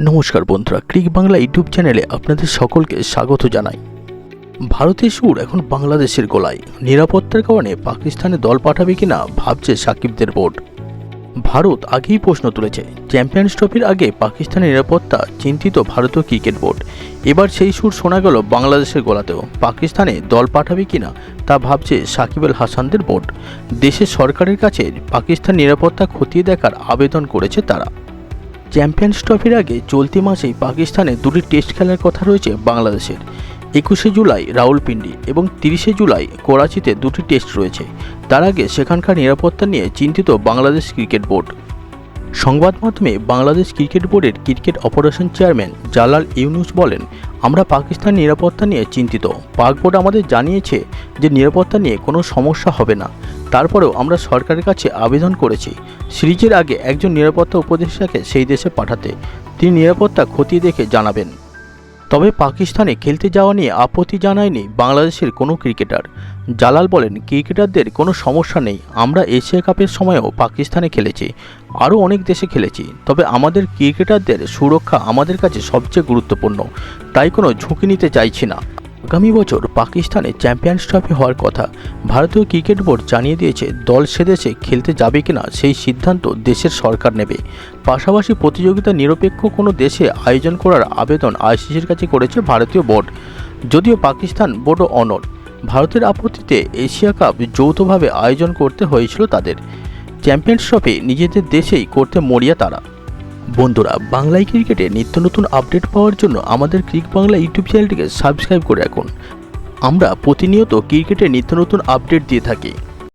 নমস্কার বন্ধুরা, ক্রিক বাংলা ইউটিউব চ্যানেলে আপনাদের সকলকে স্বাগত জানাই। ভারতের সুর এখন বাংলাদেশের গোলায়। নিরাপত্তার কারণে পাকিস্তানে দল পাঠাবে কিনা ভাবছে সাকিবদের বোর্ড। ভারত আগেই প্রশ্ন তুলেছে, চ্যাম্পিয়ন্স ট্রফির আগে পাকিস্তানের নিরাপত্তা চিন্তিত ভারতীয় ক্রিকেট বোর্ড। এবার সেই সুর শোনা গেল বাংলাদেশের গোলাতেও। পাকিস্তানে দল পাঠাবে কিনা তা ভাবছে সাকিব আল হাসানদের বোর্ড। দেশের সরকারের কাছে পাকিস্তান নিরাপত্তা খতিয়ে দেখার আবেদন করেছে তারা। চ্যাম্পিয়ন্স ট্রফির আগে চলতি মাসেই পাকিস্তানে দুটি টেস্ট খেলার কথা রয়েছে বাংলাদেশের। একুশে জুলাই রাউলপিন্ডি এবং তিরিশে জুলাই করাচিতে দুটি টেস্ট রয়েছে। তার আগে সেখানকার নিরাপত্তা নিয়ে চিন্তিত বাংলাদেশ ক্রিকেট বোর্ড। সংবাদ মাধ্যমে বাংলাদেশ ক্রিকেট বোর্ডের cricket operation chairman Jalal Yunus বলেন, আমরা পাকিস্তান নিরাপত্তা নিয়ে চিন্তিত। পাক বোর্ড আমাদের জানিয়েছে যে নিরাপত্তা নিয়ে কোনো সমস্যা হবে না। তারপরেও আমরা সরকারের কাছে আবেদন করেছি সিরিজের আগে একজন নিরাপত্তা উপদেষ্টাকে সেই দেশে পাঠাতে। তিনি নিরাপত্তা খতিয়ে দেখে জানাবেন। তবে পাকিস্তানে খেলতে যাওয়া নিয়ে আপত্তি জানায়নি বাংলাদেশের কোনো ক্রিকেটার। জালাল বলেন, ক্রিকেটারদের কোনো সমস্যা নেই। আমরা এশিয়া কাপের সময়ও পাকিস্তানে খেলেছি, আরও অনেক দেশে খেলেছি। তবে আমাদের ক্রিকেটারদের সুরক্ষা আমাদের কাছে সবচেয়ে গুরুত্বপূর্ণ। তাই কোনো ঝুঁকি নিতে চাইছি না। আগামী বছর পাকিস্তানে চ্যাম্পিয়ন্স ট্রফি হওয়ার কথা ভারতীয় ক্রিকেট বোর্ড জানিয়ে দিয়েছে, দল সে দেশে খেলতে যাবে কিনা সেই সিদ্ধান্ত দেশের সরকার নেবে। পাশাপাশি প্রতিযোগিতা নিরপেক্ষ কোনো দেশে আয়োজন করার আবেদন আইসিসির কাছে করেছে ভারতীয় বোর্ড। যদিও পাকিস্তান বোর্ড অনর ভারতের আপত্তিতে এশিয়া কাপ যৌথভাবে আয়োজন করতে হয়েছিল তাদের। চ্যাম্পিয়ন্স ট্রফি নিজেদের দেশেই করতে মরিয়া তারা। বন্ধুরা, বাংলায় ক্রিকেটে নিত্য নতুন আপডেট পাওয়ার জন্য আমাদের ক্রিক বাংলা ইউটিউব চ্যানেলটিকে সাবস্ক্রাইব করে রাখুন। আমরা প্রতিনিয়ত ক্রিকেটে নিত্য নতুন আপডেট দিয়ে থাকি।